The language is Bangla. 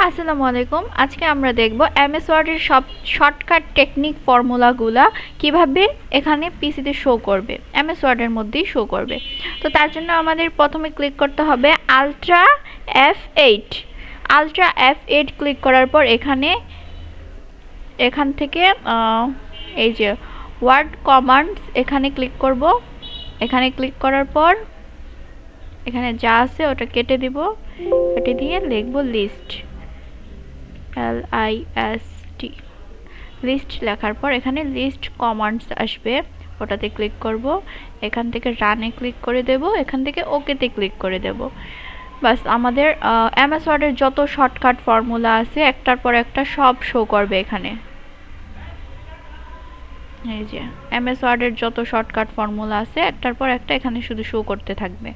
আসসালামু আলাইকুম। আজকে আমরা দেখব এমএস ওয়ার্ডের সব শর্টকাট টেকনিক ফর্মুলাগুলা কীভাবে এখানে পিসিতে শো করবে, এমএস ওয়ার্ডের মধ্যেই শো করবে। তো তার জন্য আমাদের প্রথমে ক্লিক করতে হবে ultra F eight ultra F eight click করার পর এখানে, এখান থেকে এই যে ওয়ার্ড কমান্ডস এখানে ক্লিক করব। এখানে ক্লিক করার পর এখানে যা আছে ওটা কেটে দিব। কেটে দিয়ে লিখব list L I S T list লেখার পর এখানে লিস্ট কমান্ডস আসবে, ওটাতে ক্লিক করব, এখান থেকে রানে ক্লিক করে দেব, এখান থেকে ওকেতে ক্লিক করে দেব। বাস আমাদের এমএস ওয়ার্ডের যত শর্টকাট ফর্মুলা আছে, একটার পর একটা সব শো করবে এখানে। এই যে এমএস ওয়ার্ডের যত শর্টকাট ফর্মুলা আছে, একটার পর একটা এখানে শুধু শো করতে থাকবে।